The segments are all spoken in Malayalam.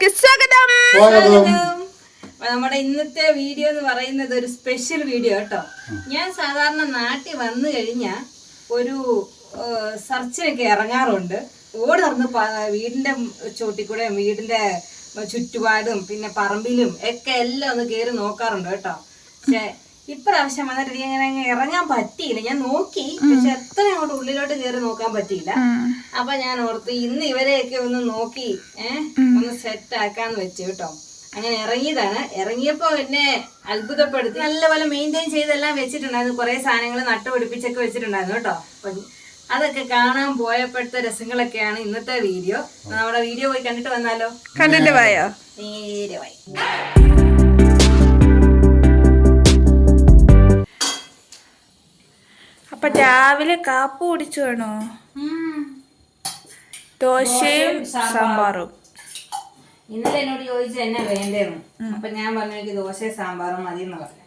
വീഡിയോയിലേക്ക് സ്വാഗതം. നമ്മുടെ ഇന്നത്തെ വീഡിയോ എന്ന് പറയുന്നത് ഒരു സ്പെഷ്യൽ വീഡിയോ കേട്ടോ. ഞാൻ സാധാരണ നാട്ടിൽ വന്നു കഴിഞ്ഞാൽ ഒരു സർച്ചിനൊക്കെ ഇറങ്ങാറുണ്ട്. ഓടി നടന്ന് വീടിന്റെ ചോട്ടിൽ കൂടെ വീടിന്റെ ചുറ്റുപാടും പിന്നെ പറമ്പിലും ഒക്കെ എല്ലാം ഒന്ന് കയറി നോക്കാറുണ്ട് കേട്ടോ. പക്ഷെ ഇപ്രാവശ്യം വന്നിട്ട് എനിക്ക് അങ്ങനെ അങ്ങ് ഇറങ്ങാൻ പറ്റിയില്ല. ഞാൻ നോക്കി. പക്ഷെ എത്ര അങ്ങോട്ട് ഉള്ളിലോട്ട് കയറി നോക്കാൻ പറ്റിയില്ല. അപ്പൊ ഞാൻ ഓർത്ത് ഇന്ന് ഇവരെയൊക്കെ ഒന്ന് നോക്കി ഏഹ് ഒന്ന് സെറ്റ് ആക്കാന്ന് വെച്ചു കേട്ടോ. അങ്ങനെ ഇറങ്ങിയതാണ്. ഇറങ്ങിയപ്പോ എന്നെ അത്ഭുതപ്പെടുത്തി. നല്ലപോലെ മെയിന്റെയിൻ ചെയ്തെല്ലാം വെച്ചിട്ടുണ്ടായിരുന്നു. കുറെ സാധനങ്ങൾ നട്ടുപിടിപ്പിച്ചൊക്കെ വെച്ചിട്ടുണ്ടായിരുന്നു കേട്ടോ. അതൊക്കെ കാണാൻ പോയപ്പോഴത്തെ രസങ്ങളൊക്കെയാണ് ഇന്നത്തെ വീഡിയോ. നമ്മുടെ വീഡിയോ പോയി കണ്ടിട്ട് വന്നാലോ? കണ്ടിട്ട് പോയോ? നേരെ അപ്പൊ രാവിലെ കാപ്പ് കുടിച്ചു വേണോ? ദോശയും സാമ്പാറും. ഇന്നലെ എന്നോട് ചോദിച്ചു എന്നെ വേണ്ടേന്ന് അപ്പൊ ഞാൻ പറഞ്ഞു എനിക്ക് ദോശ സാമ്പാറും മതി എന്ന് പറഞ്ഞു.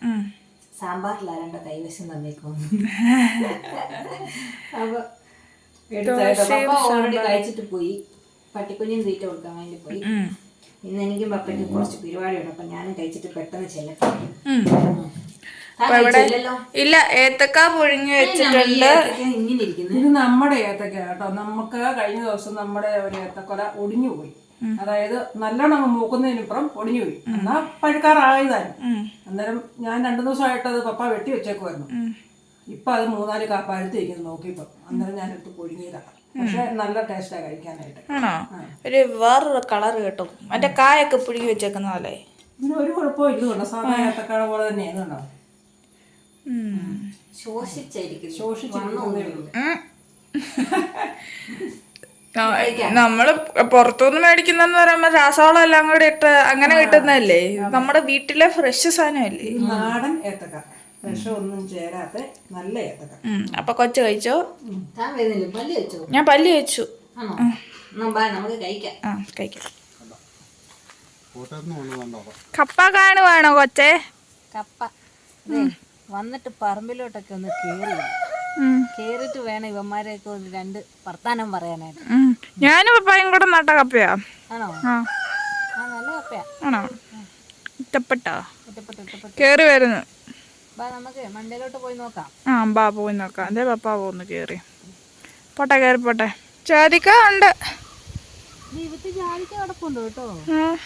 സാമ്പാറിലാരണ്ട രണ്ട് കൈവശം തന്നേക്കോ അപ്പൊ ഓൾറെഡി കഴിച്ചിട്ട് പോയി. പട്ടിക്കുഞ്ഞും തീറ്റ കൊടുക്കാൻ വേണ്ടി പോയി. ഇന്ന് എനിക്കും പപ്പയ്ക്കും കുറച്ച് പരിപാടിയുണ്ട്. അപ്പൊ ഞാനും കഴിച്ചിട്ട് പെട്ടെന്ന് ചെല്ലട്ടെ. ഇവിടെ ഇല്ല ഏത്തക്ക പുഴുങ്ങി വെച്ചിട്ടുണ്ട്. ഇങ്ങനെ ഇരിക്കുന്നു. ഇത് നമ്മുടെ ഏത്തക്ക കേട്ടോ. നമുക്ക് കഴിഞ്ഞ ദിവസം നമ്മുടെ ഒരു ഏത്തക്കൊല ഒടിഞ്ഞു പോയി. അതായത് നല്ലോണം മൂക്കുന്നതിനിപ്പുറം ഒടിഞ്ഞു പോയി. എന്നാ പഴുക്കാറായതായിരുന്നു അന്നേരം ഞാൻ രണ്ടു ദിവസമായിട്ട് അത് പപ്പ വെട്ടി വെച്ചേക്കുമായിരുന്നു ഇപ്പൊ അത് മൂന്നാൽ കാ പഴുത്തിരിക്കുന്നു നോക്കിയപ്പോ. അന്നേരം ഞാൻ എടുത്ത് പൊഴുങ്ങിയതാ പക്ഷെ നല്ല ടേസ്റ്റാ കഴിക്കാനായിട്ട്. ആണോ? ഒരു വേറൊരു കളർ കിട്ടും. മറ്റേ കായൊക്കെ പുഴുങ്ങി വെച്ചേക്കുന്ന പോലെ ഇതിന് ഒരു കുഴപ്പമില്ല സാധാരണ ഏത്തക്കാഴ പോലെ തന്നെ ഇതുണ്ടോ ഉം. ശോഷിച്ചായിരിക്കുന്നു ശോഷിച്ചിരിക്കുന്നതേ ഉള്ളൂ ഉം. ആ, നമ്മൾ പുറത്തുനിന്ന് മേടിക്കുന്നെന്ന് പറയുമ്പോ രാസവളം എല്ലാം കൂടി ഇട്ട് അങ്ങനെ കിട്ടുന്നതല്ലേ? നമ്മുടെ വീട്ടിലെ ഫ്രഷ് സാധനമല്ലേ? നാടൻ ഏത്തക്ക. വിഷമൊന്നും ചേരാത്ത നല്ല ഏത്തക്ക. അപ്പൊ കൊച്ചു കഴിച്ചോ? ഞാൻ പല്ല് കഴിച്ചു കപ്പ കാണുവാണോ കൊച്ചേ? കപ്പ. വന്നിട്ട് പറമ്പിലോട്ടൊക്കെ ഒന്ന് കേറി. കേറിട്ട് വേണം ഇവന്മാരെയൊക്കെ ഒന്ന് രണ്ട് വർത്താനം പറയാനായിട്ട്. ഞാനും പപ്പായും കൂടെ നട്ട കപ്പയാ. ആണോ? ആ. ആ നല്ല കപ്പയാ. ആണോ? ഇഷ്ടപ്പെട്ടോ? ഇഷ്ടപ്പെട്ടു ഇഷ്ടപ്പെട്ടു. കേറി വരുന്നു നമുക്ക് മണ്ടയിലോട്ട് പോയി നോക്കാം. ആ ബാ പോയി നോക്കാം. അതെ പപ്പ പോന്ന് കേറി. പോട്ടെ കേറി പോട്ടെ. ജാതിക്ക ഉണ്ട്. ദൈവത്തെ ജാതിക്ക് കിടപ്പുണ്ട് കേട്ടോ. ആ.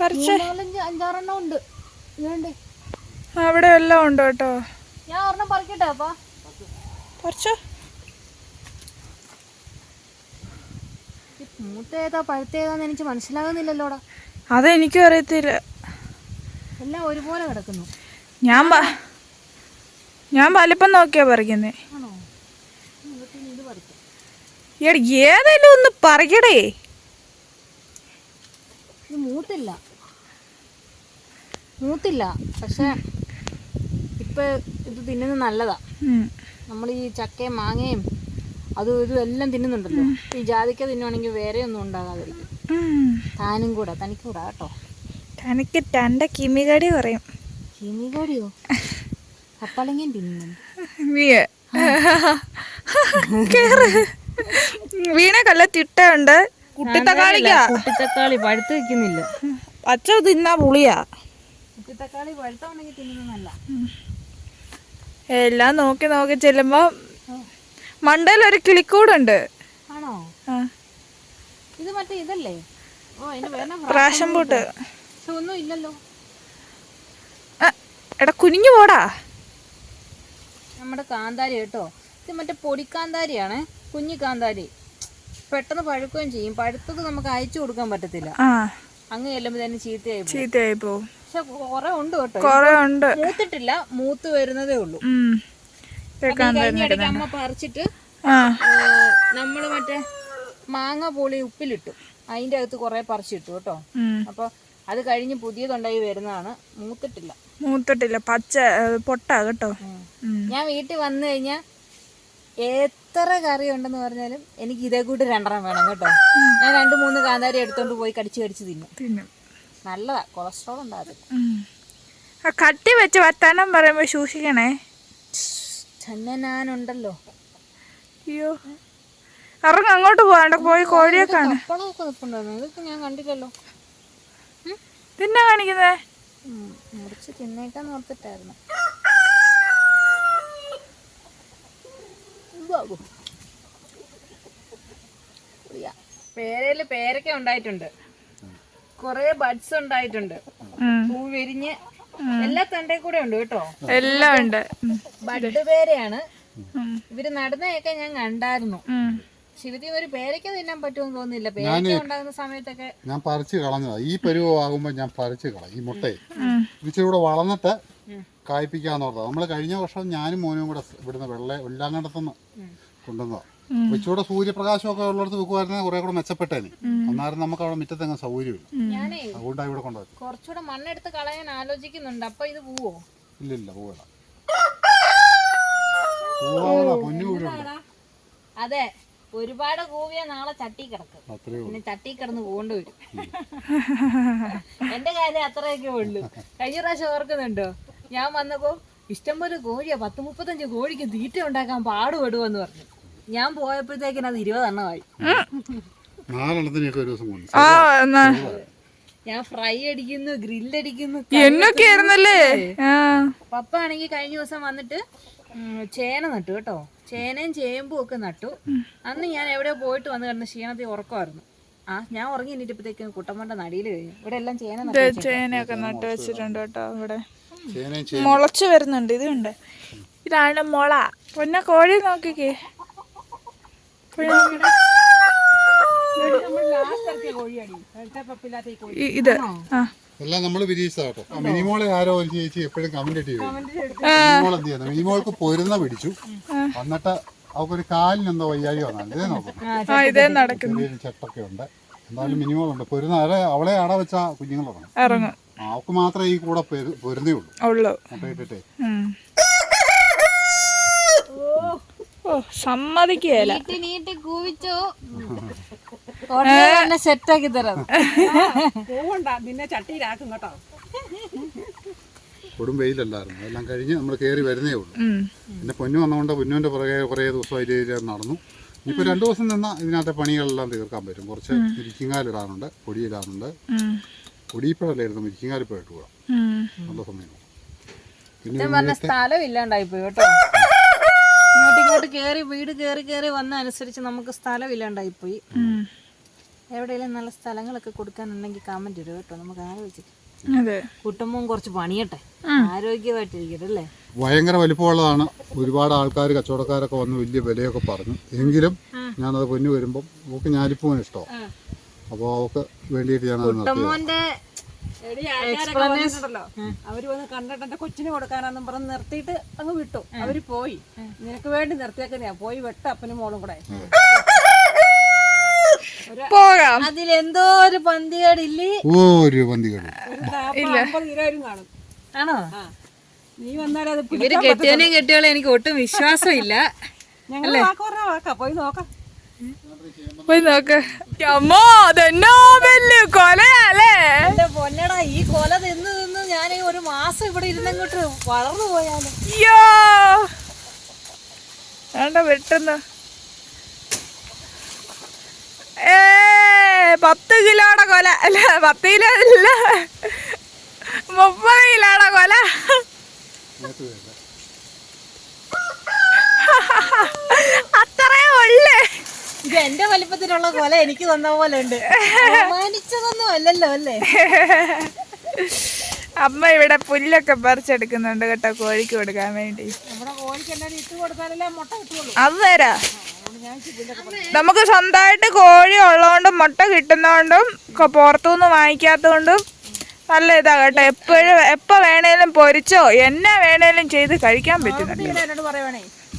പറിച്ച്. നാലഞ്ച് അഞ്ചാറെണ്ണം ഉണ്ട്. ഇതുണ്ട്. അവിടെ എല്ലാം ഉണ്ട് കേട്ടോ ഞാൻ ഒരെണ്ണം പറിക്കട്ടെ അപ്പാ. പറിച്ചോ. മൂത്ത ഏതാ പഴുത്ത എനിക്ക് മനസ്സിലാകുന്നില്ലല്ലോടാ. അതെനിക്കും അറിയത്തില്ല. എല്ലാം ഒരുപോലെ കിടക്കുന്നു. ഞാൻ ഞാൻ വലിപ്പം നോക്കിയാ പറിക്കുന്നേ. എടി ഏതായാലും ഒന്ന് പറയടേ മൂത്തില്ല. മൂത്തില്ല. പക്ഷെ ഇപ്പൊ ഇത് തിന്നുന്നത് നല്ലതാ. നമ്മൾ ഈ ചക്കയും മാങ്ങയും അതും ഇതും എല്ലാം തിന്നുന്നുണ്ടല്ലോ. ഈ ജാതിക്ക തിന്നുവാണെങ്കിൽ വേറെ ഒന്നും ഉണ്ടാകാതിരിക്കും. താനും കൂടെ തനിക്ക് കൂടെ കേട്ടോ. തനിക്ക് തന്റെ കിമികടി പറയും കിമികടിയോ? കപ്പളങ്ങയും തിന്നു. വീണക്കല്ല വീണ കല്ല തിട്ടുണ്ട് കുട്ടിത്തക്കാളിക്ക. കുട്ടിത്തക്കാളി പഴുത്ത് വെക്കുന്നില്ല. പച്ച തിന്നാ പുളിയാ. കുട്ടിത്തക്കാളി പഴുത്താണെങ്കിൽ തിന്നുന്നതല്ല എല്ലാം നോക്കി നോക്കി ചെല്ലുമ്പോ മണ്ടയിൽ ഒരു കിളിക്കൂടുണ്ട്. ആണോ? ഇത് മറ്റേ ഇതല്ലേ? പ്രാശം പൂട്ട്. പക്ഷെ ഒന്നും ഇല്ലല്ലോ. എടാ കുനിഞ്ഞു പോടാ. നമ്മുടെ കാന്താരി കേട്ടോ. ഇത് മറ്റേ പൊടിക്കാന്താരിയാണ്. കുഞ്ഞു കാന്താരി. പെട്ടെന്ന് പഴുക്കുകയും ചെയ്യും. പഴുത്തത് നമുക്ക് അയച്ചു കൊടുക്കാൻ പറ്റത്തില്ല. അങ്ങ് ചെല്ലുമ്പോൾ തന്നെ ചീത്തയായി പോകും. ചീത്തയായി പോവും പക്ഷെ കൊറേ ഉണ്ട് കേട്ടോ. കൊറേ ഉണ്ട്. മൂത്തിട്ടില്ല മൂത്ത് വരുന്നതേ ഉള്ളൂ. കഴിഞ്ഞ അമ്മ പറിച്ചിട്ട് നമ്മൾ മറ്റേ മാങ്ങ പൊളി ഉപ്പിലിട്ടു. അതിന്റെ അകത്ത് കൊറേ പറിച്ചിട്ടു കേട്ടോ. അപ്പൊ അത് കഴിഞ്ഞ് പുതിയതുണ്ടായി വരുന്നതാണ്. മൂത്തിട്ടില്ല. മൂത്തിട്ടില്ല. പച്ച പൊട്ട പൊട്ടാ കേട്ടോ. ഞാൻ വീട്ടിൽ വന്നു കഴിഞ്ഞാൽ എത്ര കറി ഉണ്ടെന്ന് പറഞ്ഞാലും എനിക്ക് ഇതേ കൂട്ട് രണ്ടെണ്ണം വേണം കേട്ടോ. ഞാൻ രണ്ട് മൂന്ന് കാന്താരി എടുത്തോണ്ട് പോയി കടിച്ചു കടിച്ചു തിന്നും. തിന്നും. നല്ലതാ കൊളസ്ട്രോൾ ഉണ്ടാകത്തില്ല. കട്ടി വെച്ച് വത്താനം പറയുമ്പോ സൂക്ഷിക്കണേ. തന്നെ ഞാനുണ്ടല്ലോ അയ്യോ. ഇറങ്ങ അങ്ങോട്ട് പോവാണ്ട പോയി കോഴിയെ പപ്പടമൊക്കെ നിൽപ്പുണ്ടായിരുന്നു ഇതൊക്കെ ഞാൻ കണ്ടില്ലല്ലോ. പിന്നെ കാണിക്കുന്നേ? മുറിച്ച് തിന്നേക്കാൻ ഓർത്തിട്ടായിരുന്നു. പേരയിൽ പേരൊക്കെ ഉണ്ടായിട്ടുണ്ട്. കൊറേ ബഡ്സ് ഉണ്ടായിട്ടുണ്ട്. പൂ വിരിഞ്ഞ് എല്ലാ തണ്ടേ കൂടെ ഉണ്ട് കേട്ടോ. എല്ലാം ഉണ്ട്. ബഡ് പേരയാണ്. ഇവർ നടുന്നതൊക്കെ ഞാൻ കണ്ടായിരുന്നു. ഒരു പേരയ്ക്ക് തിന്നാൻ പറ്റുമെന്ന് തോന്നുന്നില്ല. പേരയ്ക്ക് ഉണ്ടാകുന്ന സമയത്തൊക്കെ ഞാൻ പറിച്ചു കളഞ്ഞതാ. ഈ പരുവാകുമ്പോ ഞാൻ പറിച്ചു കളയും ഈ മുട്ടയെ. ഇച്ചിരി കൂടെ വളർന്നിട്ട് കായ്പിക്കാന്നോർത്താ നമ്മൾ നമ്മൾ കഴിഞ്ഞ വർഷം ഞാനും മോനും കൂടെ ഇവിടുന്ന് വെള്ളം വെള്ളാങ്കണ്ടത്തുനിന്ന് കൊണ്ടുവന്നതാ. അപ്പൊ സൂര്യപ്രകാശം സൂര്യപ്രകാശമൊക്കെ ഉള്ളിടത്ത് വെക്കുമായിരുന്നെങ്കിൽ കുറെ കൂടെ മെച്ചപ്പെട്ടേനെ. അന്നേരം നമുക്ക് അവിടെ മുറ്റത്തെങ്ങ് സൗകര്യമില്ല. ഞാനേ അതുകൊണ്ടാണ് ഇവിടെ കൊണ്ടുവന്നത് കുറച്ചുകൂടെ മണ്ണെടുത്ത് കളയാൻ ആലോചിക്കുന്നുണ്ട്. അപ്പൊ ഇത് പോവോ? പോവില്ല പൊന്നു വീടുണ്ട് അതെ ഒരുപാട് കൂവിയ നാളെ ചട്ടി കിടക്കും. പിന്നെ ചട്ടി കിടന്ന് പോകേണ്ടി വരും. എന്റെ കാര്യം അത്രയൊക്കെ ഉള്ളു. കഴിഞ്ഞ പ്രാവശ്യം ഓർക്കുന്നുണ്ടോ? ഞാൻ വന്നപ്പോ ഇഷ്ടംപോലെ കോഴിയാ പത്ത് മുപ്പത്തഞ്ച് കോഴിക്ക് തീറ്റ ഉണ്ടാക്കാൻ പാടുപെടുവെന്ന് പറഞ്ഞു. ഞാൻ പോയപ്പോഴത്തേക്കിന് അത് ഇരുപതെണ്ണമായി. നാലെണ്ണത്തിനൊക്കെ ഒരു ദിവസം ആ എന്നാ? ഞാൻ ഫ്രൈ അടിക്കുന്നു ഗ്രില്ലടിക്കുന്നു എന്നൊക്കെ ആയിരുന്നല്ലേ? പപ്പ ആണെങ്കിൽ കഴിഞ്ഞ ദിവസം വന്നിട്ട് ചേന നട്ടു കേട്ടോ. ചേനയും ചേമ്പും ഒക്കെ നട്ടു. അന്ന് ഞാൻ എവിടെ പോയിട്ട് വന്ന് കിടന്ന് ക്ഷീണത്തിൽ ഉറക്കമായിരുന്നു. ആ ഞാൻ ഉറങ്ങി എന്നിട്ടപ്പോഴത്തേക്കും കുട്ടമ്മന്റെ നടിയിൽ കഴിഞ്ഞു. ഇവിടെ എല്ലാം ചേന നട്ടു ചേനയൊക്കെ നട്ട് വെച്ചിട്ടുണ്ട് കേട്ടോ ഇവിടെ. മുളച്ചു മുളച്ച് വരുന്നുണ്ട് ഇതുണ്ട്. ഇതാണ് മുള. പൊന്നെ കോഴി നോക്കിക്കേ കോഴി നോക്കിക്കേ. ലാസ്റ്റ് ഇറക്കിയ കോഴിയാടി നേരത്തെ പപ്പില്ലാത്ത ഈ കോഴി ഇ- ഇത് ആ. എല്ലാം നമ്മൾ വിരീച്ചതാ കേട്ടോ മിനിമോളെ ആരോ ഒരു ചേച്ചി എപ്പോഴും കമന്റ് ഇട്ട് മിനിമോൾ എന്ത് ചെയ്യുന്നത് മിനിമോൾക്ക് പൊരുന്ന പിടിച്ചു. എന്നിട്ട് അവക്കൊരു കാലിന് എന്തോ വയ്യാഴി വന്നാണ്. ഇതേ നോക്കും. ആ ഇതേ നടക്കുന്നു. ചെറിയൊരു ചെട്ടൊക്കെ ഉണ്ട്. എന്തായാലും മിനിമോൾ ഉണ്ട് പൊരുന്ന അവരെ അവളെ അട വെച്ച കുഞ്ഞുങ്ങളുണ്ട് ഇറങ്ങും. അവക്ക് മാത്രമേ ഈ കൂടെ പൊരു- പൊരുന്നേ ഉള്ളൂ. ഉള്ളു. മുട്ടയിട്ടിട്ടേ. ഓ സമ്മതിക്കുകയല്ല. നീട്ടി നീട്ടി കൂവിച്ചു. സെറ്റാക്കി തരാം. പോവണ്ട നിന്നെ ചട്ടിയിലാക്കും കേട്ടോ. കൊടും വെയിലല്ലായിരുന്നു. എല്ലാം കഴിഞ്ഞ് നമ്മൾ കയറി വരുന്നേ ഉള്ളൂ. പിന്നെ പൊന്നു വന്നുകൊണ്ട് പൊന്നുവിന്റെ പുറകെ കുറേ ദിവസം ഇതിൽ നടന്നു. ഇനിയിപ്പോൾ രണ്ട് ദിവസം നിന്നാൽ ഇതിനകത്തെ പണികളെല്ലാം തീർക്കാൻ പറ്റും. കുറച്ച് ഇരിക്കിങ്ങാലിടാനുണ്ട് പൊടി ഇടാനുണ്ട് പൊടിയിപ്പോഴല്ലായിരുന്നു ഇരിക്കിങ്ങാലിപ്പോൾ ഇട്ട് കൂടാം. നല്ല സമയം പിന്നെ സ്ഥലം ഇല്ലാണ്ടായി പോയി കേട്ടോ. ഇങ്ങോട്ട് കേറി വീട് കേറി കേറി വന്ന അനുസരിച്ച് നമുക്ക് സ്ഥലം ഇല്ലാണ്ടായി പോയി. എവിടെയെങ്കിലും നല്ല സ്ഥലങ്ങളൊക്കെ കൊടുക്കാനുണ്ടെങ്കിൽ കമന്റ് ഇടുക കേട്ടോ. നമുക്ക് ആലോചിക്കാം കുട്ടുംബവും കുട്ടുമ്പം കുറച്ച് പണിയട്ടെ. ആരോഗ്യമായിട്ടിരിക്കട്ടെ അല്ലേ? ഭയങ്കര വലിപ്പമുള്ളതാണ്. ഒരുപാട് ആൾക്കാർ കച്ചവടക്കാരൊക്കെ വന്ന് വലിയ വിലയൊക്കെ പറഞ്ഞു. എങ്കിലും ഞാനത് പൊന്നു വരുമ്പം ഞാനിപ്പോ ഞാലിപ്പൂവിന് ഇഷ്ടമാണ് അപ്പോൾ അവക്ക് വേണ്ടിയിട്ട് ഞാനത് അവർ വന്ന് കണ്ടിട്ട് എന്റെ കൊച്ചിന് കൊടുക്കാനാന്നും പറഞ്ഞ് നിർത്തിയിട്ട് അങ്ങ് വിട്ടു. അവർ പോയി. നിനക്ക് വേണ്ടി നിർത്തിയേക്കുന്നയാ. പോയി വെട്ട അപ്പനും മോളും കൂടെ. പോകാം. അതിലെന്തോ ഒരു പന്തികേടില്ലേ? ഒരു പന്തികേട്. കാണും. ആണോ? നീ വന്നാലേ അത് ഇവർ കെട്ടിയവനെയും കെട്ടിയോളെ എനിക്ക് ഒട്ടും വിശ്വാസമില്ല. ഞങ്ങൾ വാക്കാ. പോയി നോക്കാം. പോയി നോക്ക് അമ്മോ നോവൽ വലിയ കൊലയാലേ എന്റെ പൊന്നടാ ഈ കൊല തിന്ന് തിന്ന് ഞാൻ ഒരു മാസം ഇവിടെ ഇരുന്നങ്ങോട്ട് വളർന്നു പോയാലോ. അയ്യോ. വേണ്ട വെട്ടുന്ന. ഏ പത്ത് കിലോയുടെ കൊല. അല്ല പത്ത് കിലോ അല്ല. മുപ്പത് കിലോയുടെ കൊല. അത്രേ ഉള്ളേ. ഇത് എന്റെ വലിപ്പത്തിലുള്ള കൊല എനിക്ക് തന്ന പോലെ ഉണ്ട് മാനിച്ചതൊന്നും അല്ലല്ലോ അല്ലേ? അമ്മ ഇവിടെ പുല്ലൊക്കെ പറിച്ചെടുക്കുന്നുണ്ട് കേട്ടോ കോഴിക്ക് കൊടുക്കാൻ വേണ്ടി. അത് തരാ നമുക്ക് സ്വന്തമായിട്ട് കോഴി ഉള്ളതുകൊണ്ടും മുട്ട കിട്ടുന്നതുകൊണ്ടും പുറത്തുനിന്ന് വാങ്ങിക്കാത്തതുകൊണ്ടും നല്ല ഇതാ കേട്ടോ. എപ്പോഴും എപ്പോൾ വേണേലും പൊരിച്ചോ എന്നാ വേണേലും ചെയ്ത് കഴിക്കാൻ പറ്റുന്നുണ്ട്.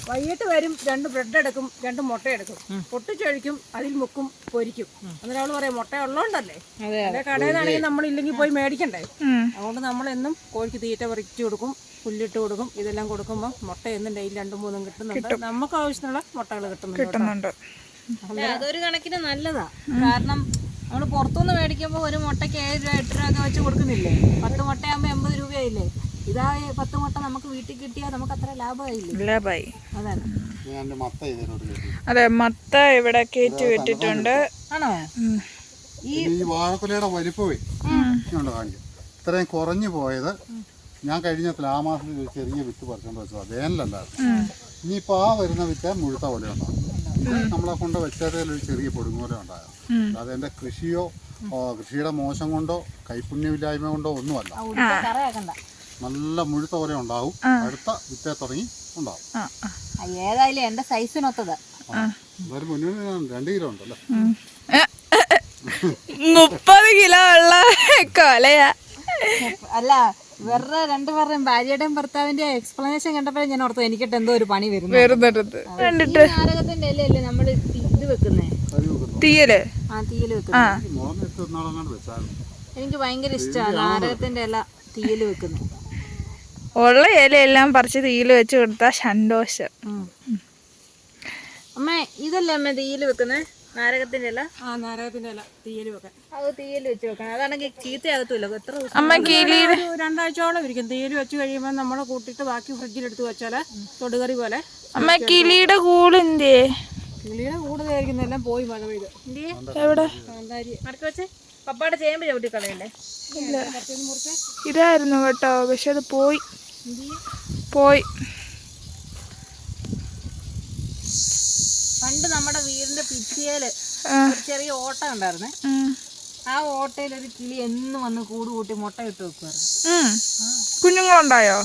വൈകിട്ട് വരും രണ്ട് ബ്രെഡ് എടുക്കും രണ്ട് മുട്ട എടുക്കും. പൊട്ടിച്ചഴിക്കും അതിൽ മുക്കും പൊരിക്കും. എന്നിട്ട് അവൾ പറയാം മുട്ട ഉള്ളതുകൊണ്ടല്ലേ അതെ അല്ലെ കടയിൽ നമ്മൾ ഇല്ലെങ്കിൽ പോയി മേടിക്കണ്ടേ. അതുകൊണ്ട് നമ്മൾ എന്നും കോഴിക്ക് തീറ്റ പറിച്ചു കൊടുക്കും പുല്ലിട്ട് കൊടുക്കും ഇതെല്ലാം കൊടുക്കുമ്പോൾ മുട്ട എന്നും ഡെയിലി രണ്ടും മൂന്നും കിട്ടുന്നുണ്ട്. നമുക്ക് ആവശ്യത്തിനുള്ള മുട്ടകൾ കിട്ടുന്നുണ്ട് കേട്ടോ. കിട്ടുന്നുണ്ട്. അതൊരു കണക്കിന് നല്ലതാ. കാരണം നമ്മൾ പുറത്തുനിന്ന് മേടിക്കുമ്പോൾ ഒരു മുട്ടയ്ക്ക് ഏഴ് രൂപ എട്ട് രൂപ ഒക്കെ വെച്ച് കൊടുക്കുന്നില്ലേ? പത്ത് മുട്ടയാകുമ്പോൾ എൺപത് രൂപയായില്ലേ? ഇതാ പത്ത് മുട്ട നമുക്ക് വീട്ടിൽ കിട്ടിയാൽ നമുക്ക് അത്ര ലാഭമായില്ലേ? അതാണ്. കയറ്റി അതെ മത്ത ഇവിടെ കയറ്റി വിട്ടിട്ടുണ്ട്. ആണോ? ഈ വാഴക്കുലയുടെ വലിപ്പമേ കാണിക്കും. ഇത്രയും കുറഞ്ഞു പോയത് ഞാൻ കഴിഞ്ഞ തുലാമാസത്തിൽ ഒരു ചെറിയ വിത്ത് പറിച്ചുകൊണ്ട് വെച്ചു വേനലല്ലായിരുന്നു. ഇനിയിപ്പോ ആ വരുന്ന വിത്ത് മുഴുത്ത പോലെ ഉണ്ടാകും. നമ്മളെ കൊണ്ട് വെച്ചതിൽ ഒരു ചെറിയ പൊടുങ്ങോലെ ഉണ്ടാകും. അല്ലാതെ എന്റെ കൃഷിയോ കൃഷിയുടെ മോശം കൊണ്ടോ കൈപുണ്യമില്ലായ്മ കൊണ്ടോ ഒന്നുമല്ല. നല്ല മുഴുത്ത പോലെ ഉണ്ടാവും. അടുത്ത വിത്തേ തുടങ്ങി ഉണ്ടാവും. ഏതായാലും എന്റെ സൈസിനൊത്തത്. രണ്ട് കിലോ ഉണ്ടല്ലോ? മുപ്പത് കിലോ ഉള്ള കൊലയാ. അല്ല വേറെ രണ്ടുപേരുടെയും ഭാര്യയുടെയും ഭർത്താവിന്റെ എക്സ്പ്ലനേഷൻ കണ്ടപ്പോഴേ ഞാൻ ഓർത്തു എനിക്കിട്ട് എന്തോ ഒരു പണി വരുന്നു വെറുതെടുത്ത് കണ്ടിട്ട്. നമ്മൾ ഇത് വെക്കുന്നേ? തീയൽ. ആ തീയൽ എനിക്ക് ഭയങ്കര ഇഷ്ടമാണ് നാരകത്തിന്റെ എല്ലാം തീയൽ വെക്കുന്നത്. ഉള്ള ഇലയെല്ലാം പറിച്ച് തീയിൽ വെച്ച് കൊടുത്താൽ സന്തോഷം. അമ്മ ഇതല്ലേ അമ്മ തീയിൽ വെക്കുന്നേ? നാരകത്തിന്റെ ഇല? ആ നാരകത്തിന്റെ ഇല തീയൽ വെക്കാൻ. അത് തീയൽ വെച്ച് വെക്കണം. അതാണെങ്കിൽ ചീത്തയാകത്തില്ല എത്ര ദിവസം അമ്മ കിളിയുടെ ഒരു രണ്ടാഴ്ചയോളം ഇരിക്കും. തീയൽ വെച്ച് കഴിയുമ്പോൾ നമ്മളെ കൂട്ടിട്ട് ബാക്കി ഫ്രിഡ്ജിൽ ഫ്രിഡ്ജിലെടുത്ത് വെച്ചാൽ തൊടുകറി പോലെ അമ്മ കിളിയുടെ കൂടെന്തേ കിളിയുടെ കൂടുതലായിരിക്കും എല്ലാം പോയി മഴ പെയ്ത്. എവിടെ? മടക്കി വെച്ചേ. പപ്പാടെ ചേമ്പ് ചവിട്ടി കളയല്ലേ ഇതായിരുന്നു കേട്ടോ. പക്ഷെ അത് പോയി. പോയി. പണ്ട് നമ്മുടെ വീടിന്റെ പിറ്റിയേൽ ചെറിയ ഓട്ട ഉണ്ടായിരുന്നേ. ആ ഓട്ടയിൽ ഒരു കിളി എന്നും വന്ന് കൂട് കൂട്ടി മുട്ട ഇട്ട് വെക്കുമായിരുന്നു. കുഞ്ഞുങ്ങളുണ്ടായോ?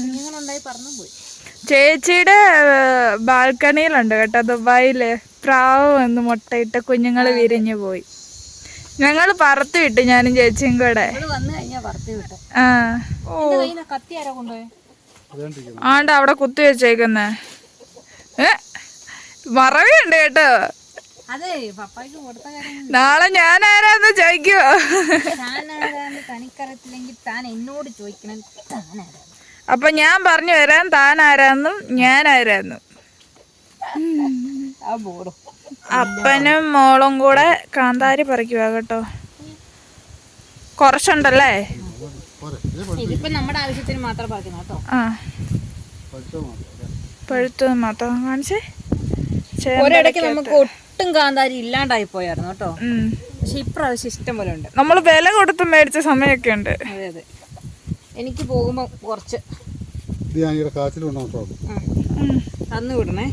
കുഞ്ഞുങ്ങളുണ്ടായി പറഞ്ഞു പോയി. ചേച്ചിയുടെ ബാൽക്കണിയിലുണ്ട് കേട്ടോ ദുബായിൽ പ്രാവ് വന്ന് മുട്ടയിട്ട് കുഞ്ഞുങ്ങൾ വിരിഞ്ഞു പോയി. ഞങ്ങൾ പറത്ത് വിട്ടു ഞാനും ചേച്ചിയും കൂടെ. ആണ്ട് അവിടെ കുത്തി വെച്ചേക്കുന്നേ. മറവിയുണ്ട് കേട്ടോ. നാളെ ഞാൻ ആരാന്ന് ചോദിക്കുവോ അപ്പൊ ഞാൻ പറഞ്ഞു വരാൻ താൻ ആരാന്നും ഞാൻ ആരാന്നും ആ ബോർഡും അപ്പനും മോളും കൂടെ കാന്താരി പറിക്കുക കേട്ടോ. കുറച്ചുണ്ടല്ലേ? ഇതിപ്പോ നമ്മുടെ ആവശ്യത്തിന് മാത്രം പറിക്കണം കേട്ടോ. ആ. പഴുത്തത് മാത്രം. കാണിച്ചേ? ഒരിടയ്ക്ക് നമുക്ക് ഒട്ടും കാന്താരി ഇല്ലാണ്ടായി പോയായിരുന്നു കേട്ടോ. പക്ഷെ ഇപ്രാവശ്യം ഇഷ്ടം പോലെ ഉണ്ട്. നമ്മൾ വില കൊടുത്ത് മേടിച്ച സമയമൊക്കെ ഉണ്ട്. അതെ അതെ. എനിക്ക് പോകുമ്പോ കുറച്ച്. തന്നു വിടണേ.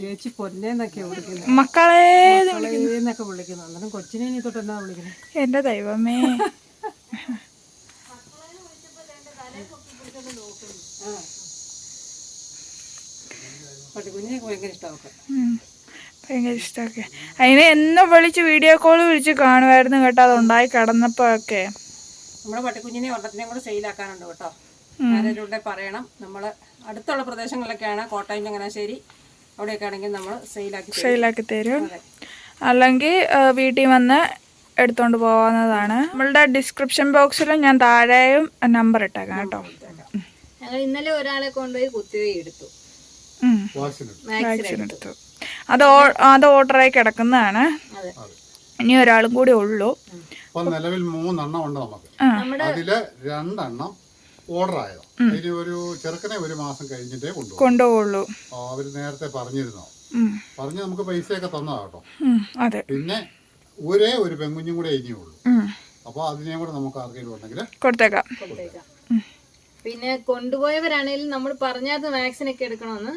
ചേച്ചി പൊന്നേന്നൊക്കെ വിളിക്കുന്നത് മക്കളെ എന്നൊക്കെ വിളിക്കുന്നു. അന്നേരം കൊച്ചിനെ ഇനി തൊട്ട് എന്നാ വിളിക്കുന്നത് എന്റെ ദൈവമേ. പട്ടിക്കുഞ്ഞിനെ ഭയങ്കര ഇഷ്ടമൊക്കെ ഉം. ഭയങ്കര ഇഷ്ടമൊക്കെ അതിനെ എന്നും വിളിച്ച് വീഡിയോ കോൾ വിളിച്ച് കാണുമായിരുന്നു കേട്ടോ. അതുണ്ടായി കിടന്നപ്പോഴൊക്കെ. നമ്മുടെ പട്ടിക്കുഞ്ഞിനെ ഒരെണ്ണത്തിനെയും കൂടെ സെയിലാക്കാനുണ്ട് കേട്ടോ. ആരെങ്കിലും പറയണം. നമ്മൾ അടുത്തുള്ള പ്രദേശങ്ങളിലൊക്കെയാണ് കോട്ടയം ചങ്ങനാശ്ശേരി. അവിടെയൊക്കെ ആണെങ്കിൽ നമ്മൾ സെയിലാക്കി തരും. സെയിലാക്കി തരും. അല്ലെങ്കിൽ വീട്ടിൽ വന്ന് എടുത്തോണ്ട് പോവുന്നതാണ് നമ്മളുടെ ഡിസ്ക്രിപ്ഷൻ ബോക്സിലും ഞാൻ താഴെയും നമ്പർ ഇട്ടേക്കാം കേട്ടോ. ഞങ്ങൾ ഇന്നലെ ഒരാളെ കൊണ്ടുപോയി കുത്തിവെയ് എടുത്തു. വാക്സിൻ എടുത്തു. അത് അത് ഓർഡറായി കിടക്കുന്നതാണ്. അതെ. ഇനി ഒരാളും കൂടി ഉള്ളൂ. നിലവിൽ മൂന്നെണ്ണം ഉണ്ട് നമുക്ക്. അതിൽ രണ്ടെണ്ണം ഓർഡർ ആയത് ഇനി ഒരു ചെറുക്കനെ ഒരു മാസം കഴിഞ്ഞിട്ടേ കൊണ്ടുപോകും. കൊണ്ടുപോകുള്ളൂ അവർ നേരത്തെ പറഞ്ഞിരുന്നോ. പറഞ്ഞ് നമുക്ക് പൈസയൊക്കെ തന്നതാട്ടോ അതെ. പിന്നെ ഒരേ ഒരു പെൺകുഞ്ഞും കൂടെ ഇനിയുള്ളൂ അപ്പൊ അതിനെയും കൂടെ നമുക്ക് ആർക്കെങ്കിലും ഉണ്ടെങ്കിൽ കൊടുത്തേക്കാം. കൊടുത്തേക്കാം. പിന്നെ കൊണ്ടുപോയവരാണെങ്കിലും നമ്മൾ പറഞ്ഞായിരുന്നു വാക്സിൻ ഒക്കെ എടുക്കണമെന്ന്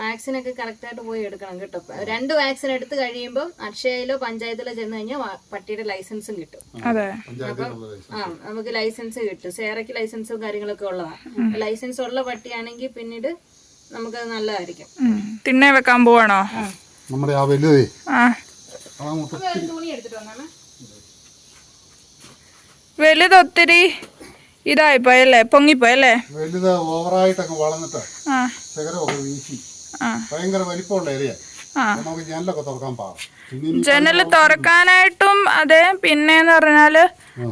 വാക്സിൻ ഒക്കെ കറക്റ്റ് ആയിട്ട് പോയി എടുക്കണം കേട്ടോ. രണ്ട് വാക്സിൻ എടുത്ത് കഴിയുമ്പോൾ അക്ഷയയിലോ പഞ്ചായത്തിലോ ചെന്ന് കഴിഞ്ഞാൽ പട്ടിയുടെ ലൈസൻസും കിട്ടും. അതെ. പഞ്ചായത്തിലുള്ള ലൈസൻസ് ആ നമുക്ക് ലൈസൻസ് കിട്ടും. സേറയ്ക്ക് ലൈസൻസും കാര്യങ്ങളൊക്കെ ഉള്ളതാണ് ലൈസൻസ് ഉള്ള പട്ടിയാണെങ്കിൽ പിന്നീട് നമുക്ക് നല്ലതായിരിക്കും. തിന്നെ തിണ്ണെ വെക്കാൻ പോവാണോ? നമ്മുടെ ആ വലുതേ. തുണി എടുത്തിട്ട് വന്നാണ് വലുത് ഒത്തിരി ഇതായിപ്പോയല്ലേ? പൊങ്ങിപ്പോയല്ലേ? വലുത് ഓവറായിട്ടൊക്കെ വളർന്നിട്ട് ശകരമൊക്കെ വീശി. ഭയങ്കര വലിപ്പമുള്ള ഏരിയ. ആ. നമുക്ക് ജനലൊക്കെ തുറക്കാൻ ജനൽ ജനൽ തുറക്കാനായിട്ടും അതെ പിന്നെന്ന് പറഞ്ഞാൽ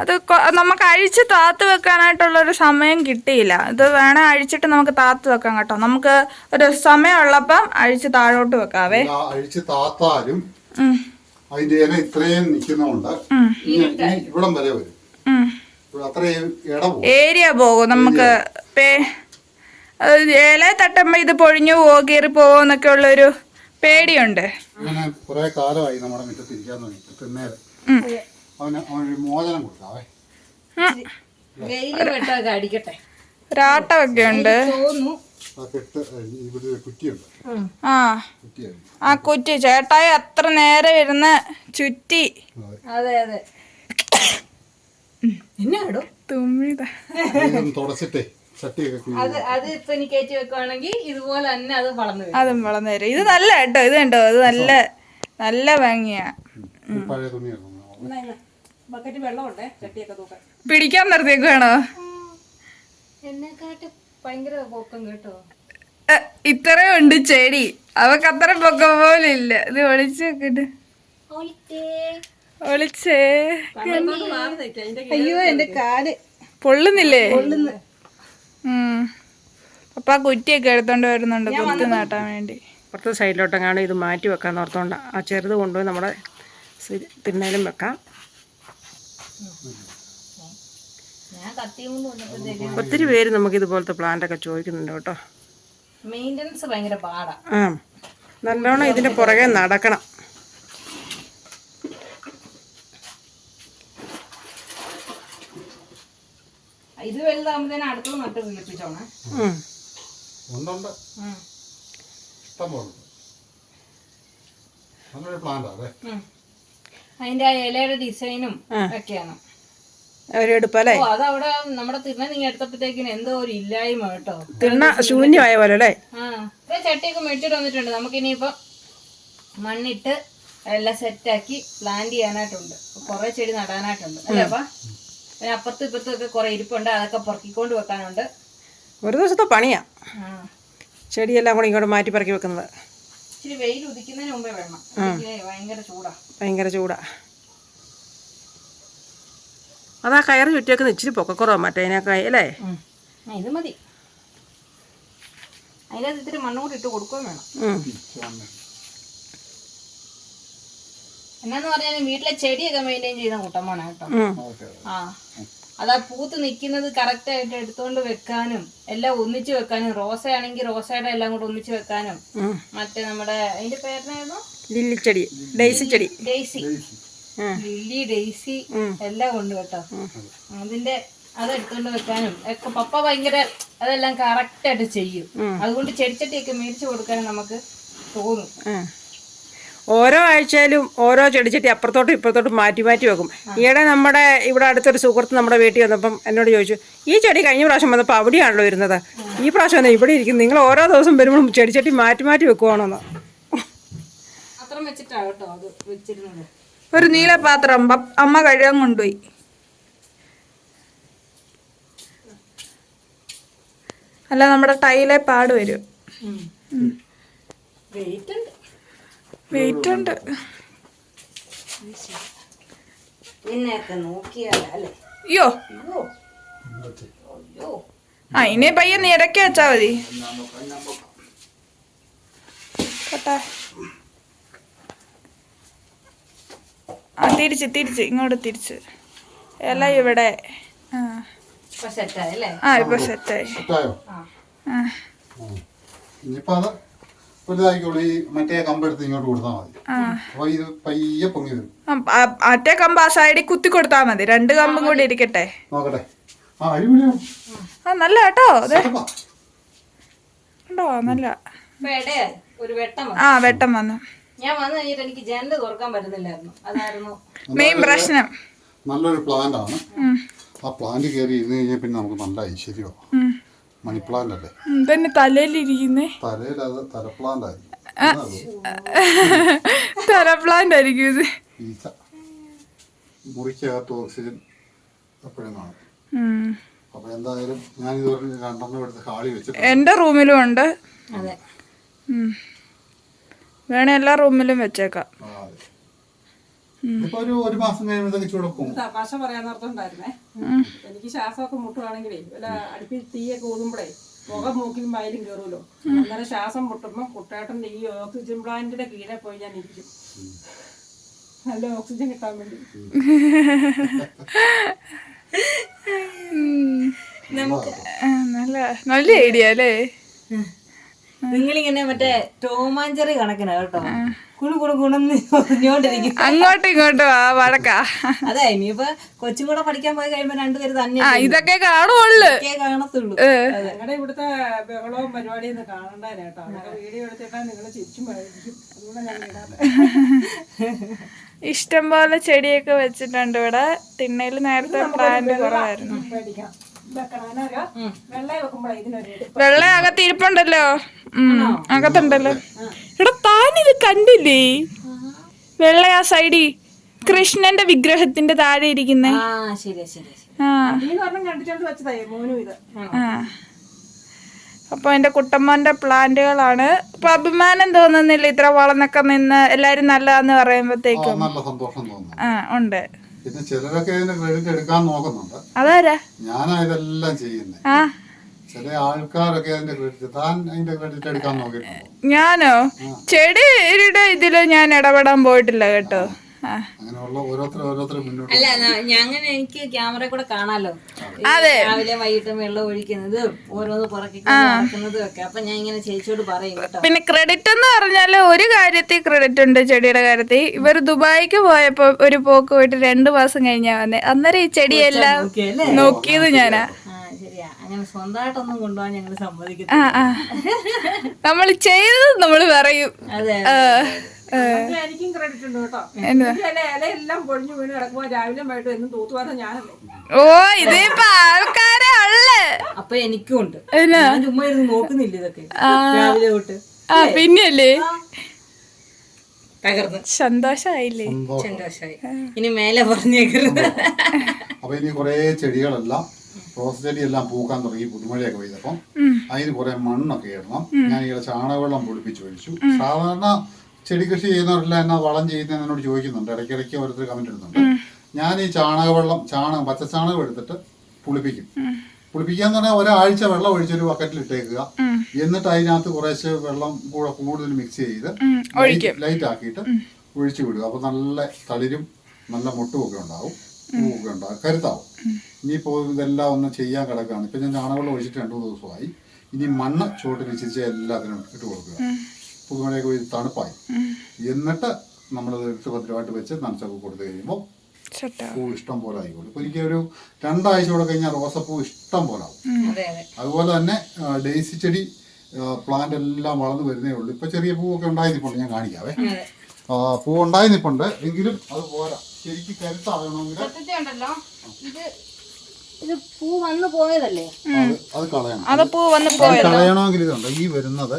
അത് നമുക്ക് അഴിച്ച് താത്ത് വെക്കാനായിട്ടുള്ള ഒരു സമയം കിട്ടിയില്ല. ഇത് വേണേ അഴിച്ചിട്ട് നമുക്ക് താത്ത് വെക്കാം കേട്ടോ. നമുക്ക് ഒരു സമയം ഉള്ളപ്പം അഴിച്ച് താഴോട്ട് വെക്കാവേ. അഴിച്ച് താത്താലും അതിന്റെ ഇല ഇത്രയും നിൽക്കുന്നതുകൊണ്ട് ഇവിടം വരെ വരും. ഏരിയ പോകും. നമുക്ക് ഏല തട്ടമ്മ ഇല തട്ടുമ്പോ ഇത് പൊഴിഞ്ഞു പോവോ കീറി പോവോ എന്നൊക്കെ ഉള്ളൊരു പേടിയുണ്ട്. അങ്ങനെ കുറെ കാലമായി നമ്മുടെ മുറ്റത്ത് ഇരിക്കാൻ തുടങ്ങി. തിന്നേരെ അവന് അവനൊരു മോചനം കൊടുക്കാവേ. വെയിൽ വെട്ടമൊക്കെ അടിക്കട്ടെ. ഒരാട്ടമൊക്കെ ഉണ്ട്. ആ ആ കുറ്റി ചേട്ടായി അത്ര നേരെ ഇരുന്ന് ചുറ്റി. അതെ അതെ. എന്നാടോ? തുമ്മിത. തുടച്ചിട്ടേ അത് അത് ഇപ്പൊ ഇനി കയറ്റി വെക്കുവാണെങ്കിൽ ഇതുപോലെ തന്നെ അത് വളർന്നു വരും. അതും വളർന്നു വരും. ഇത് നല്ല കേട്ടോ ഇത് കണ്ടോ? ഇത് നല്ല നല്ല ഭംഗിയാ. പിടിക്കാൻ നിർത്തിയേക്കുവാണോ ഇത്രയും ഉണ്ട് ചെടി. അവക്ക് അത്ര പൊക്കം പോലും ഇല്ല. ഇത് ഒളിച്ചു വെക്കട്ട്. ഒളിച്ചേ. അയ്യോ എന്റെ കാൽ. പൊള്ളുന്നില്ലേ? അപ്പൊ ആ കുറ്റിയൊക്കെ എടുത്തോണ്ട് വരുന്നുണ്ട് കുത്തി നാട്ടാൻ വേണ്ടി. പുറത്തെ സൈഡിലോട്ടെങ്ങാണ്ട് ഇത് മാറ്റി വെക്കാൻ ഓർത്തോണ്ട. ആ ചെറുത് കൊണ്ടുപോയി നമ്മുടെ തിന്നലും വെക്കാം. ഒത്തിരി പേര് നമുക്ക് ഇതുപോലത്തെ പ്ലാന്റ് ഒക്കെ ചോദിക്കുന്നുണ്ട് കേട്ടോ. മെയിന്റനൻസ് ഭയങ്കര പാടാ. ആ. നല്ലോണം ഇതിന്റെ പുറകെ നടക്കണം. ഇത് വലുതാകുമ്പോഴത്തേനും അടുത്തത് നട്ട് പിടിപ്പിച്ചോണേ ഉം. ഉണ്ടുണ്ട്. ഇഷ്ടം പോലെ നല്ലൊരു പ്ലാന്റാ അല്ലേ അതിന്റെ ആ ഇലയുടെ ഡിസൈനും ഒക്കെയാണ്. ഓ അതവിടെ നമ്മുടെ തിണ്ണ നീ എടുത്തപ്പോഴത്തേക്കിന് എന്തോ ഒരു ഇല്ലായ്മ കേട്ടോ. തിണ്ണ ശൂന്യമായ പോലെ അല്ലേ? ആ. ചട്ടിയൊക്കെ മേടിച്ചിട്ട് വന്നിട്ടുണ്ട്. നമുക്ക് ഇനിയിപ്പം മണ്ണിട്ട് എല്ലാം സെറ്റാക്കി പ്ലാന്റ് ചെയ്യാനായിട്ടുണ്ട്. കുറെ ചെടി നടാനായിട്ടുണ്ട്. അല്ലേ അപ്പൊ? പിന്നെ അപ്പുറത്തും ഇപ്പുറത്തും ഒക്കെ കുറെ ഇരിപ്പുണ്ട്. അതൊക്കെ പൊറക്കിക്കൊണ്ട് വെക്കാനുണ്ട്. ഒരു ദിവസത്തെ പണിയാ. ചെടിയെല്ലാം കൂടി ഇങ്ങോട്ട് മാറ്റി പറക്കി വെക്കുന്നത്. ഇച്ചിരി വെയിൽ ഉദിക്കുന്നതിന് മുമ്പേ വേണം ഭയങ്കര ചൂടാ. ഭയങ്കര ചൂടാ. അതാ കയറ് ചുറ്റിയൊക്കെ ഇച്ചിരി പൊക്കക്കുറവാ മറ്റേതിനൊക്കെ അല്ലേ? ഇത് മതി. അതിനകത്ത് ഇത്തിരി മണ്ണും കൂടി ഇട്ട് കൊടുക്കുകയും വേണം. എന്നാന്ന് പറഞ്ഞാൽ വീട്ടിലെ ചെടിയൊക്കെ മെയിന്റെയിൻ ചെയ്യുന്ന കൂട്ടമാണ് കേട്ടോ. ആ. അതാ പൂത്ത് നിൽക്കുന്നത് കറക്റ്റ് ആയിട്ട് എടുത്തുകൊണ്ട് വെക്കാനും എല്ലാം ഒന്നിച്ച് വെക്കാനും റോസയാണെങ്കിൽ റോസയുടെ എല്ലാം കൂടെ ഒന്നിച്ച് വെക്കാനും. മറ്റേ നമ്മുടെ അതിന്റെ പേരിനായിരുന്നു? ലില്ലിച്ചെടി ഡെയ്സി ചെടി. ഡെയ്സി. ലില്ലി ഡെയ്സി എല്ലാം ഉണ്ട് കേട്ടോ. അതിന്റെ അത് എടുത്തുകൊണ്ട് വെക്കാനും ഒക്കെ പപ്പ ഭയങ്കര അതെല്ലാം കറക്റ്റ് ആയിട്ട് ചെയ്യും. അതുകൊണ്ട് ചെടിച്ചട്ടിയൊക്കെ മേടിച്ചു കൊടുക്കാനും നമുക്ക് തോന്നും. ഓരോ ആഴ്ചയിലും ഓരോ ചെടിച്ചട്ടി അപ്പുറത്തോട്ടും ഇപ്പുറത്തോട്ടും മാറ്റി മാറ്റി വെക്കും. ഈയിടെ നമ്മുടെ ഇവിടെ അടുത്തൊരു സുഹൃത്ത് നമ്മുടെ വീട്ടിൽ വന്നപ്പം എന്നോട് ചോദിച്ചു ഈ ചെടി കഴിഞ്ഞ പ്രാവശ്യം വന്നപ്പോൾ അവിടെയാണല്ലോ ഇരുന്നത് ഈ പ്രാവശ്യം തന്നെ ഇവിടെ ഇരിക്കും. നിങ്ങൾ ഓരോ ദിവസം വരുമ്പോഴും ചെടിച്ചട്ടി മാറ്റി മാറ്റി വെക്കുവാണോന്ന്. അത്രയും വെച്ചിട്ടാണ് കേട്ടോ അത് വെച്ചിരുന്നത്. ഒരു നീല പാത്രം അമ്മ കഴുകാൻ കൊണ്ടുപോയി. അല്ല നമ്മുടെ ടൈലെ പാട് വരും. വെയിറ്റ് ഉണ്ട്. വെയിറ്റ് ഉണ്ട് അയ്യോ. ആ ഇനി പയ്യെ നിരക്കി വെച്ചാ മതി. ആ തിരിച്ച് തിരിച്ച്. ഇങ്ങോട്ട് തിരിച്ച്. ഇല ഇവിടെ. ആ. ഇപ്പൊ സെറ്റായി അല്ലേ? ആ വലുതായിക്കോളൂ ഈ മറ്റേ കമ്പെടുത്ത് ഇങ്ങോട്ട് കൊടുത്താൽ മതി. അപ്പൊ ഇത് പയ്യെ പൊങ്ങി വരും. ആ, ആ- മറ്റേ കമ്പ് ആ സൈഡിൽ കുത്തി കൊടുത്താൽ മതി. രണ്ട് കമ്പും കൂടി ഇരിക്കട്ടെ. നോക്കട്ടെ. ആ അടിപൊളിയാണ്. ആ നല്ല കേട്ടോ അതെ. ഉണ്ടോ? നല്ല. ഇപ്പൊ ഒരു വെട്ടം ആ വെട്ടം വന്നു. ഞാൻ വന്നു കഴിഞ്ഞിട്ട് എനിക്ക് ജനൽ തുറക്കാൻ പറ്റുന്നില്ലായിരുന്നു. അതായിരുന്നു. മെയിൻ പ്രശ്നം. നല്ലൊരു പ്ലാന്റ് ആണ്. ആ പ്ലാന്റ് കയറി ഇരുന്ന് കഴിഞ്ഞാൽ പിന്നെ നമുക്ക് നല്ല ഐശ്വര്യമാണ് ഉം. മണി പ്ലാന്റ് അല്ലേ? തന്നെ തലയിലിരിക്കുന്നേ. തലയിൽ അത് തലപ്ലാന്റ് ആയിരിക്കും. തലപ്ലാന്റ് ആയിരിക്കും ഇത്. ഈച്ച. മുറിക്കകത്ത് ഓക്സിജൻ എപ്പോഴും കാണും. അപ്പൊ എന്തായാലും ഞാൻ ഇതുവരെ രണ്ടെണ്ണം എടുത്ത് ഹാളി വെച്ചിട്ട് എന്റെ റൂമിലും ഉണ്ട്. വേണേ എല്ലാ റൂമിലും വെച്ചേക്കാം. ഇപ്പൊ ഒരു ഒരു മാസം കഴിയുമ്പോഴത്തേക്ക് ചൂടെ പോകും തമാശ പറയാൻ ഓർത്തുണ്ടായിരുന്നേ എനിക്ക് ശ്വാസമൊക്കെ മുട്ടുവാണെങ്കിലേ വല്ല അടുപ്പിൽ തീയൊക്കെ ഊതുമ്പോഴേ പുക മൂക്കിലും വായിലും കയറുമല്ലോ അന്നേരം ശ്വാസം മുട്ടുമ്പോൾ കുട്ടേട്ടന്റെ ഈ ഓക്സിജൻ പ്ലാന്റിന്റെ കീഴെ പോയി ഞാൻ ഇരിക്കും. നല്ല ഓക്സിജൻ കിട്ടാൻ വേണ്ടി. നല്ല നല്ല ഐഡിയ അല്ലേ? നിങ്ങളിങ്ങനെ മറ്റേ ടോമാഞ്ചറി കണക്കിനാ കേട്ടോ. കുണു കുണു കുണെന്ന് പറഞ്ഞോണ്ടിരിക്കും അങ്ങോട്ടും ഇങ്ങോട്ടും ആ വഴക്കാ. അതെ ഇനിയിപ്പൊ കൊച്ചും കൂടെ പഠിക്കാൻ പോയി കഴിയുമ്പോ രണ്ടുപേര് തന്നെ ആ ഇതൊക്കെ കാണുള്ളു. കാണത്തുള്ളൂ. ഞങ്ങളുടെ ഇവിടുത്തെ ബഹളവും പരിപാടിയും കേട്ടോ. വീഡിയോ നിങ്ങൾ ചിരിച്ചും ഇഷ്ടം പോലെ ചെടിയൊക്കെ വെച്ചിട്ടുണ്ട് ഇവിടെ. തിണ്ണയിൽ നേരത്തെ പ്ലാന്റ് കുറവായിരുന്നു. വെള്ളം അകത്ത് ഇരിപ്പുണ്ടല്ലോ. ഉം, അകത്തുണ്ടല്ലോ. ഇവിടെ താനിത് കണ്ടില്ലേ? വെള്ള ആ സൈഡിൽ കൃഷ്ണന്റെ വിഗ്രഹത്തിന്റെ താഴെ ഇരിക്കുന്നേ. അപ്പൊ എന്റെ കുട്ടമ്മന്റെ പ്ലാന്റുകളാണ്. അപ്പൊ അഭിമാനം തോന്നുന്നില്ല ഇത്ര വളർന്നൊക്കെ നിന്ന് എല്ലാരും നല്ലതാന്ന് പറയുമ്പോഴത്തേക്കും. ആ ഉണ്ട്. പിന്നെ ചിലരൊക്കെ ഇതിന്റെ ക്രെഡിറ്റ് എടുക്കാൻ നോക്കുന്നുണ്ട്. അതാരാ? ഞാനാ ഇതെല്ലാം ചെയ്യുന്നേ. ചില ആൾക്കാരൊക്കെ അതിന്റെ ക്രെഡിറ്റ് താൻ അതിന്റെ ക്രെഡിറ്റ് എടുക്കാൻ നോക്കിയിട്ടുണ്ടോ? ഞാനോ? ചെടിയുടെ ഇതിൽ ഞാൻ ഇടപെടാൻ പോയിട്ടില്ല കേട്ടോ. അല്ല ഞങ്ങനെ എനിക്ക് ക്യാമറ കൂടെ കാണാലോ? അതെ. രാവിലെ വൈകിട്ടും വെള്ളം ഒഴിക്കുന്നതും ഓരോന്ന് പുറക്കി നടക്കുന്നതും ഒക്കെ. അപ്പൊ ഞാൻ ഇങ്ങനെ ചേച്ചിയോട് പറയും പിന്നെ ക്രെഡിറ്റ് എന്ന് പറഞ്ഞാൽ ഒരു കാര്യത്തിൽ ക്രെഡിറ്റ് ഉണ്ട് ചെടിയുടെ കാര്യത്തിൽ. ഇവർ ദുബായിക്ക് പോയപ്പോ ഒരു പോക്ക് പോയിട്ട് രണ്ടു മാസം കഴിഞ്ഞാ വന്നേ. അന്നേരം ഈ ചെടിയെല്ലാം? നോക്കിയത് ഞാനാ. ആ ശരിയാ. അങ്ങനെ സ്വന്തമായിട്ടൊന്നും കൊണ്ടുപോകാൻ ഞങ്ങൾ സമ്മതിക്കും സമ്മതിക്കത്തില്ല. നമ്മൾ ചെയ്തത് നമ്മൾ പറയും. അതെ. എനിക്കും ക്രെഡിറ്റ് ഉണ്ട് കേട്ടോ. എന്താ? എനിക്ക് അതിലെ ഇലയെല്ലാം പൊഴിഞ്ഞു വീണ് കിടക്കുമ്പോൾ രാവിലെ വൈകിട്ടും എന്നും തൂത്തുവാരം ഞാനല്ലേ. ഓ ഇതിപ്പോ ആൾക്കാരെ ഉള്ളേ. അപ്പൊ എനിക്കും ഉണ്ട്. എന്നാ? ഞാൻ ചുമ്മാ ഇരുന്ന് നോക്കുന്നില്ല ഇതൊക്കെ. രാവിലെ തൊട്ട്. ആ പിന്നെയല്ലേ? തകർന്ന്. സന്തോഷായില്ലേ? സന്തോഷം സന്തോഷമായി ഇനി മേലെ പറഞ്ഞേക്കരുത്. അപ്പൊ ഇനി കുറേ ചെടികളെല്ലാം റോസ് ചെടിയെല്ലാം പൂക്കാൻ തുടങ്ങി പുതുമഴയൊക്കെ പെയ്തപ്പം അതിന് കുറെ മണ്ണൊക്കെ ഇടണം. ഞാൻ ഇങ്ങനെ ചാണകവെള്ളം പൊടിപ്പിച്ച് ഒഴിച്ചു. സാധാരണ ചെടി കൃഷി ചെയ്യുന്നവരെല്ലാം എന്നാ വളം ചെയ്യുന്നതിനോട് ചോദിക്കുന്നുണ്ട്. ഇടയ്ക്കിടയ്ക്ക് ഓരോരുത്തർ കമന്റ് ഇടുന്നുണ്ട്. ഞാൻ ഈ ചാണകവെള്ളം ചാണകം പച്ച ചാണകം എടുത്തിട്ട് പുളിപ്പിക്കും. പുളിപ്പിക്കാന്ന് പറഞ്ഞാൽ ഒരാഴ്ച വെള്ളം ഒഴിച്ചൊരു ബക്കറ്റിൽ ഇട്ടേക്കുക. എന്നിട്ട് അതിനകത്ത് കുറേശ്ശെ വെള്ളം കൂടെ കൂടുതൽ മിക്സ് ചെയ്ത് ലൈറ്റ് ആക്കിയിട്ട് ഒഴിച്ചു വിടുക. അപ്പൊ നല്ല തളിരും നല്ല മുട്ടും ഒക്കെ ഉണ്ടാവും. പൂവൊക്കെ ഉണ്ടാവും. കരുത്താവും. ഇനിയിപ്പോൾ ഇതെല്ലാം ഒന്ന് ചെയ്യാൻ കിടക്കുകയാണ് ഇപ്പൊ ഞാൻ ചാണകവെള്ളം ഒഴിച്ചിട്ട് രണ്ടു മൂന്ന് ദിവസമായി. ഇനി മണ്ണ് ചുവട്ടിൽ വെച്ചിട്ട് എല്ലാത്തിനും ഇട്ട് കൊടുക്കുക. പുതുമഴയൊക്കെ പോയി തണുപ്പായി. എന്നിട്ട് നമ്മൾ എടുത്ത് ഭദ്രമായിട്ട് വെച്ച് നനച്ചൊക്കെ കൊടുത്തു കഴിയുമ്പോൾ പൂ ഇഷ്ടം പോലെ ആയിക്കോളും. ഇപ്പൊ എനിക്ക് ഒരു രണ്ടാഴ്ച കൂടെ കഴിഞ്ഞാൽ റോസപ്പൂ ഇഷ്ടം പോലെ ആവും. അതെ അതെ. അതുപോലെ തന്നെ ഡെയ്സി ചെടി പ്ലാന്റ് എല്ലാം വളർന്നു വരുന്നേ ഉള്ളൂ. ഇപ്പൊ ചെറിയ പൂവൊക്കെ ഉണ്ടായി നിൽപ്പുണ്ട് ഞാൻ കാണിക്കാവേ. പൂ ഉണ്ടായി നിൽപ്പുണ്ട് എങ്കിലും അത് പോരാ. ശരിക്കും കരുത്താകണമെങ്കിൽ സത്യത്തിൽ ഇത് ഇത് പൂ വന്നു പോയതല്ലേ? അത് അത് കളയണം. അത് പൂ വന്ന് പോയത്. കളയണമെങ്കിൽ ഇതുണ്ട്. ഈ വരുന്നത്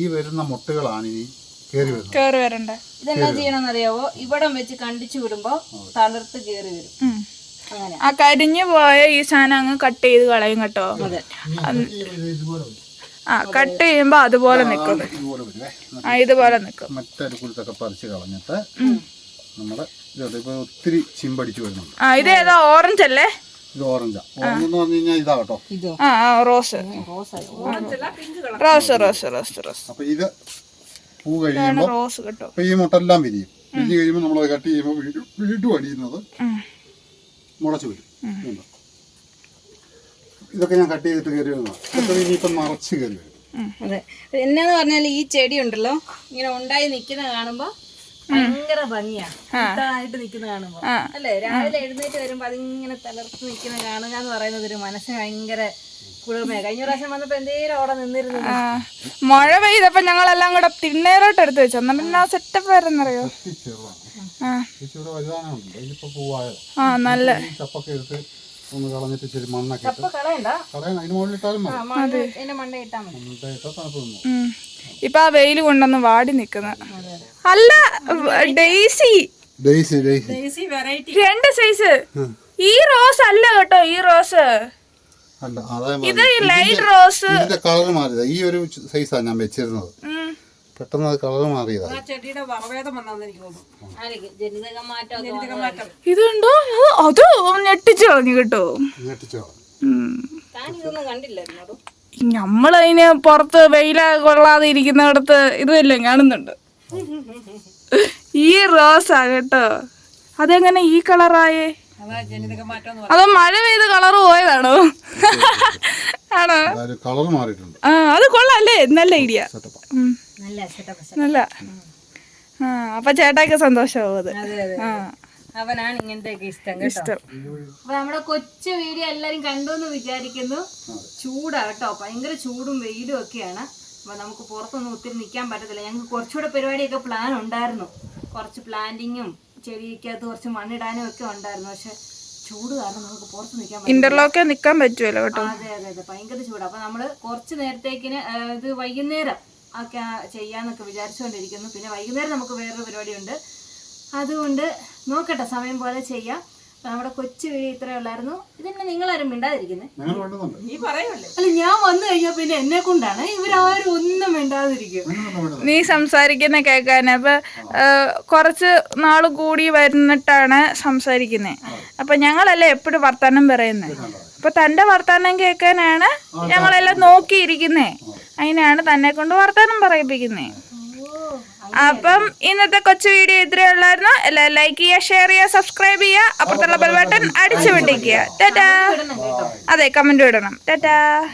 ഈ വരുന്ന മുട്ടുകളാണ് ഇനി കേറി വരുന്നത്. കേറി വരണ്ടേ? ഇതെന്നാ ചെയ്യണമെന്നറിയാവോ? ഇവിടം വെച്ച് കണ്ടിച്ചു വിടുമ്പോ തളർത്ത് കേറി വരും. അങ്ങനെ. ആ കരിഞ്ഞു പോയ ഈ സാധനം അങ്ങ് കട്ട് ചെയ്ത് കളയും കേട്ടോ. ആ കട്ട് ചെയ്യുമ്പോ അതുപോലെ നിക്കും. ആ ഇതുപോലെ നിക്കും. മറ്റൊരു കുരുത്തൊക്കെ പറിച്ച് കളഞ്ഞിട്ട് നമ്മൾ ഇതുണ്ട് ഇപ്പൊ ഒത്തിരി ചിമ്പടിച്ചു വരുന്നുണ്ട്. ആ ഇത് ഏതാ ഓറഞ്ച് അല്ലേ? ഇത് ഓറഞ്ചാ. ഓറഞ്ച് എന്ന് പറഞ്ഞു കഴിഞ്ഞാൽ ഇതാ കേട്ടോ. ആ ആ rose. Rose rose rose rose. അപ്പൊ ഇത് പൂ കഴിയുമ്പോൾ റോസ് കേട്ടോ. അപ്പൊ ഈ മുട്ടെല്ലാം വിരിയും. വിരിഞ്ഞ് കഴിയുമ്പോൾ നമ്മൾ കട്ട് ചെയ്യുമ്പോൾ വീണ്ടും വീണ്ടും അടിയുന്നത് ഉം. മുളച്ചു വരും. ഇതുണ്ടോ? ഇതൊക്കെ ഞാൻ കട്ട് ചെയ്തിട്ട് കയറി വരുന്നതാണ് ഇതൊക്കെ ഇനിയിപ്പം നിറച്ച് കയറി വരും. അതെ. എന്നാന്ന് പറഞ്ഞാൽ ഈ ചെടി ഉണ്ടല്ലോ? ഇങ്ങനെ ഉണ്ടായി നിക്കുന്ന കാണുമ്പോ ഭയങ്കര ഭംഗിയാ. നിൽക്കുന്ന നിക്കുന്ന കാണുമ്പോ. അല്ലെ? രാവിലെ എഴുന്നേറ്റ് വരുമ്പോ അതിങ്ങനെ തളർത്ത് നിൽക്കുന്ന കാണുക എന്ന് പറയുന്നത് ഒരു മനസ്സിന് ഭയങ്കര കുളിർമയാ. കഴിഞ്ഞ പ്രാവശ്യം വന്നപ്പോ എന്തേലും അവിടെ നിന്നിരുന്നു. ആ. മഴ പെയ്തപ്പോ ഞങ്ങളെല്ലാം കൂടെ തിണ്ണേറോട്ട് എടുത്ത് വെച്ചു. എന്നാ പിന്നെ ആ സെറ്റപ്പ് വരുന്നറിയോ ആ നല്ല ഈ ചപ്പൊക്കെ എടുത്ത് ഒന്ന് കളഞ്ഞിട്ട് ഇച്ചിരി മണ്ണൊക്കെ ഇട്ട് കളയണ്ട. കളയണം അതിന് മുകളിൽ ഇട്ടാലും മതി മണ്ണ് എന്റെ മണ്ട ഇട്ടാ മതി. എന്നിട്ട് ഇട്ടാൽ തണുപ്പ് നിന്നു ഇപ്പൊ ആ വെയിൽ കൊണ്ടൊന്ന് വാടി നിക്കുന്ന അല്ല daisy. Daisy daisy. Daisy variety. രണ്ട് സൈസ്. ഈ റോസ് അല്ല കേട്ടോ ഈ റോസ്. അല്ല ഇത് ലൈറ്റ് റോസ്. ഇതിന്റെ കളർ മാറിയതാ. ഈ ഒരു സൈസാണ് ഞാൻ വെച്ചിരുന്നത്. പെട്ടെന്ന് അത് കളർ മാറിയതാ. ആ ചെടിയുടെ വന്നാന്ന് എനിക്ക് തോന്നുന്നു. ഇതുണ്ടോ അത് ഞെട്ടിച്ചു കളഞ്ഞു കേട്ടോ. ഞെട്ടിച്ചോ നമ്മളതിന് പുറത്ത് വെയില കൊള്ളാതെ ഇരിക്കുന്നിടത്ത് ഇതുമെല്ലാം കാണുന്നുണ്ട്. ഈ റോസാ കേട്ടോ. അതെങ്ങനെ ഈ കളറായേ? അത് മഴ പെയ്ത് കളറ് പോയതാണോ? ആണോ? കളർ മാറിയിട്ടുണ്ട്. ആ അത് കൊള്ളാല്ലേ നല്ല ഐഡിയ നല്ല ആ അപ്പൊ ചേട്ടാക്ക് സന്തോഷമാവും അത്. ആ. അവനാണ് ഇങ്ങനത്തെയൊക്കെ ഇഷ്ടം കേട്ടോ. അപ്പൊ നമ്മുടെ കൊച്ചു വീഡിയോ എല്ലാരും കണ്ടു എന്ന് വിചാരിക്കുന്നു. ചൂടാ കേട്ടോ. ഭയങ്കര ചൂടും വെയിലും ഒക്കെയാണ്. അപ്പൊ നമുക്ക് പുറത്തൊന്നും ഒത്തിരി നിൽക്കാൻ പറ്റത്തില്ല. ഞങ്ങൾക്ക് കുറച്ചുകൂടെ പരിപാടിയൊക്കെ പ്ലാൻ ഉണ്ടായിരുന്നു. കുറച്ച് പ്ലാന്റിങ്ങും ചെടിക്കകത്ത് കുറച്ച് മണ്ണിടാനും ഒക്കെ ഉണ്ടായിരുന്നു. പക്ഷെ ചൂട് കാരണം നമുക്ക് പുറത്ത് നിൽക്കാൻ ഇന്റർലോക്കെ നിക്കാൻ പറ്റുമല്ലോ കേട്ടോ. അതെ അതെ അതെ. ഭയങ്കര ചൂടാ. അപ്പൊ നമ്മൾ കുറച്ച് നേരത്തേക്കിന് ഇത് വൈകുന്നേരം ഒക്കെ ചെയ്യാന്നൊക്കെ വിചാരിച്ചുകൊണ്ടിരിക്കുന്നു. പിന്നെ വൈകുന്നേരം നമുക്ക് വേറൊരു പരിപാടിയുണ്ട്. അതുകൊണ്ട് നോക്കട്ടെ സമയം പോലെ ചെയ്യാം. നമ്മുടെ കൊച്ചു വീഡിയോ ഇത്രേ ഉള്ളായിരുന്നു. ഇതന്നെ നിങ്ങളാരും മിണ്ടാതിരിക്കുന്നത് വേണ്ടുന്നുണ്ട് നീ പറയുമല്ലേ? അല്ല ഞാൻ വന്നു കഴിഞ്ഞാൽ പിന്നെ എന്നെ കൊണ്ടാണ് ഇവരാരും ഒന്നും മിണ്ടാതിരിക്കും നീ സംസാരിക്കുന്ന കേൾക്കാൻ അപ്പൊ കുറച്ച് നാൾ കൂടി വരുന്നിട്ടാണ് സംസാരിക്കുന്നത് അപ്പൊ ഞങ്ങളല്ലേ എപ്പോഴും വർത്താനം പറയുന്നത് അപ്പൊ തന്റെ വർത്താനം കേൾക്കാനാണ് ഞങ്ങളെല്ലാം നോക്കിയിരിക്കുന്നേ. അതിനാണ് തന്നെ കൊണ്ട് വർത്താനം പറയിപ്പിക്കുന്നേ. അപ്പം ഇന്നത്തെ കൊച്ചു വീഡിയോ ഇത്രയേ ഉള്ളായിരുന്നു. എല്ലാം ലൈക്ക് ചെയ്യുക ഷെയർ ചെയ്യുക സബ്സ്ക്രൈബ് ചെയ്യുക. അപ്പുറത്തുള്ള ബെൽ ബട്ടൺ അടിച്ചു വിട്ടിക്കുക. ടാറ്റാ. അതെ കമന്റ് ഇടണം. ടാറ്റാ.